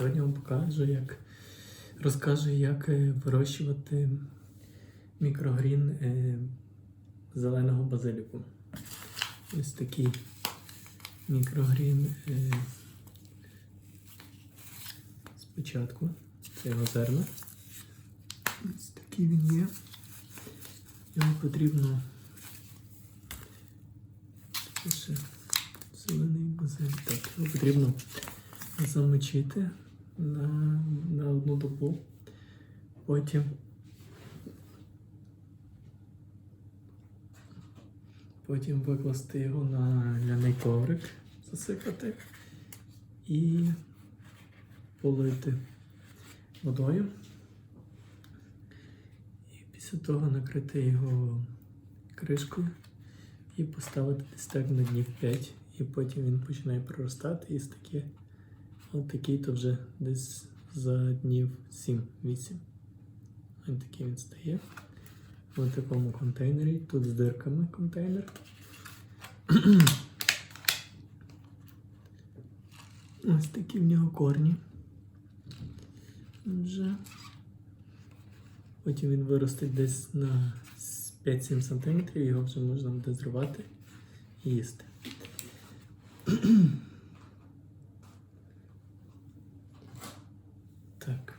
Сьогодні вам покажу, як розкажу, як е, вирощувати мікрогрін е, зеленого базиліку. Ось такий мікрогрін е, спочатку. Це його зерна. Ось такий він є. Йому потрібно ще зелений базилік. Так, його потрібно замочити на, на одну добу. Потім потім викласти його на ляний коврик, засипати і полити водою. І після того накрити його кришкою і поставити десь так на днів 5. І потім він починає проростати і От такий то вже десь за днів 7-8. Ось такий він стає. В такому контейнері. Тут з дирками контейнер. Ось такі в нього корні. Вже. Потім він виростить десь на 5-7 см, його вже можна буде зривати і їсти. Так.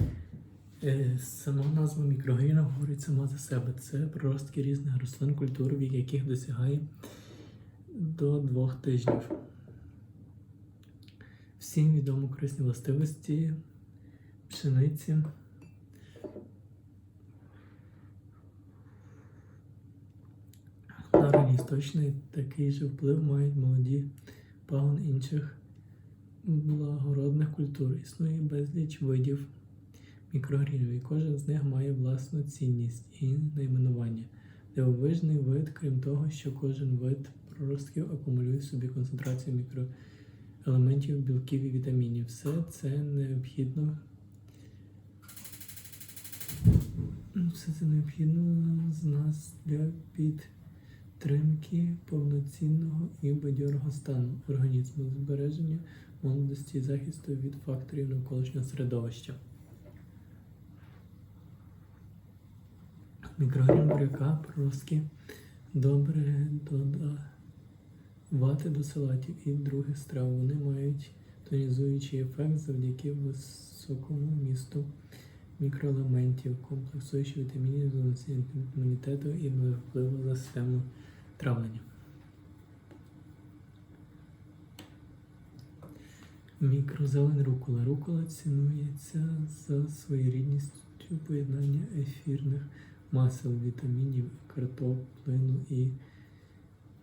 Е, Сама назва мікрогріна говорить сама за себе. Це проростки різних рослин культур, вік яких досягає до двох тижнів. Всім відомо корисні властивості пшениці. На ранньосточний такий же вплив мають молоді пагон інших благородних культур. Існує безліч видів мікрогрінів, і кожен з них має власну цінність і найменування. Дивовижний вид, крім того, що кожен вид проростків акумулює собі концентрацію мікроелементів, білків і вітамінів. Все це необхідно. Все це необхідно з нас для підтримки повноцінного і бадьорого стану організму, збереження молодості і захисту від факторів навколишнього середовища. Мікрогрін буряка проростки добре додавати до салатів і других страв. Вони мають тонізуючий ефект завдяки високому місту мікроелементів, комплексуючи вітамінів, зоносіння імунітету і впливу за систему травлення. Мікрозелень рукола. Рукола цінується за своєрідністю поєднання ефірних масел, вітамінів, картоплину і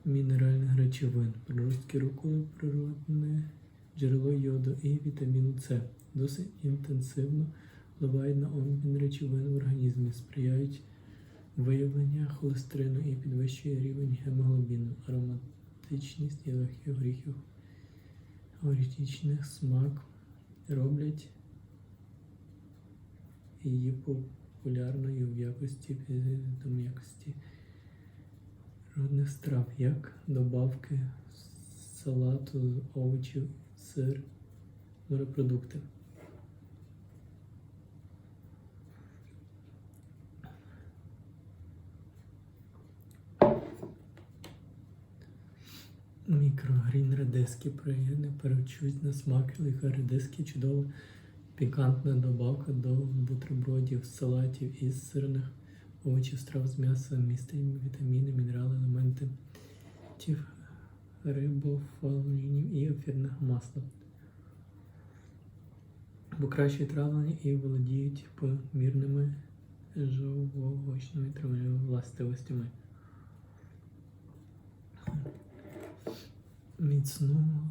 мінеральних речовин. Приростки руколи природне джерело йоду і вітаміну С. Досить інтенсивно впливають на обмін речовин в організмі, сприяють виявлення холестерину і підвищує рівень гемоглобіну, ароматичність легких горіхів горічних смак роблять її популярною в якості до якості родних страв, як добавки салату, овочів, сир, морепродукти. Мікрогрін редиски приємне перечуть на смак лиха редиски чудова пікантна добавка до бутербродів, салатів із сирних овочів, страв з м'яса, містить вітаміни, мінерали, елементи тів, рибофалінів і ефірних масла. Покращують травлення і володіють помірними жововочними травними властивостями. Міцну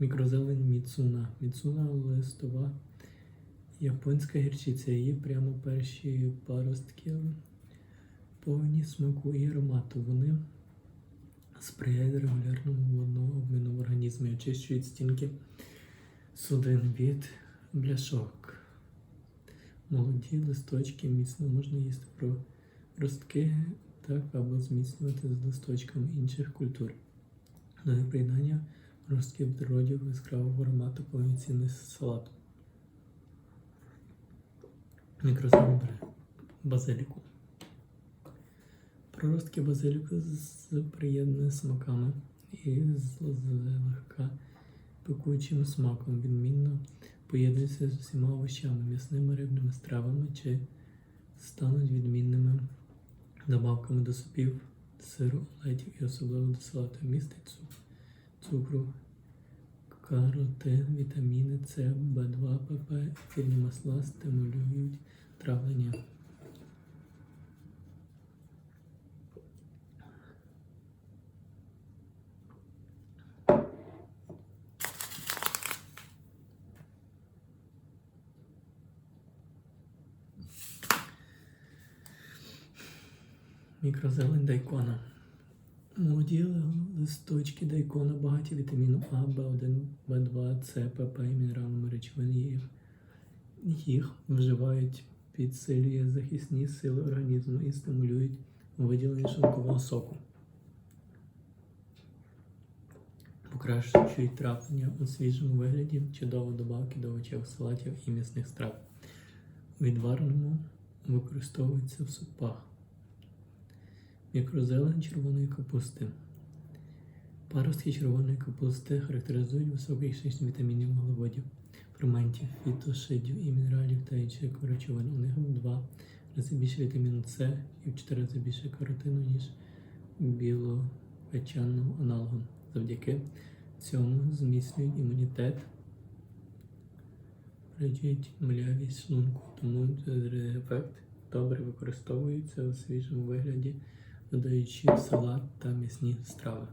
мікрозелень міцуна. Міцуна листова японська гірчиця. Її прямо перші паростки повні смаку і аромату. Вони сприяють регулярному водного обміну в організмі, очищують стінки судин від бляшок. Молоді листочки міцно можна їсти про ростки так або зміцнювати з листочками інших культур. До приєднання Ростки в природі яскравого аромату повноцінний салат. Мікрозелендри. Базиліку. Проростки базиліку з приємними смаками і з злегка пекучим смаком відмінно поєднуються з усіма овочами, м'ясними рибними стравами чи стануть відмінними добавками до супів, сиру, омлетів і особливо до салату. Містить цукру, каротин, вітаміни С, В2, ПП, ефірні масла стимулюють травлення. Мікрозелень дайкона. Молоді листочки дайкона багаті вітаміну А, В1, В2, С, ПП і мінеральними речовинами. Їх вживають, підсилює захисні сили організму і стимулюють виділення шлункового соку. Покращують травлення у свіжому вигляді, чудово добавки до овочів, салатів і м'ясних страв. У відвареному використовується в супах. Мікрозелень червоної капусти. Паростки червоної капусти характеризують високий кількість вітамінів, вуглеводів, ферментів, фітошидів і мінералів та інших речовин. У них в два рази більше вітаміну С і в чотири рази більше каротину, ніж білопечанного аналогу. Завдяки цьому зміцнюють імунітет, речують млявість шлунку, тому ефект добре використовується у свіжому вигляді, додаючи салат та м'ясні страви.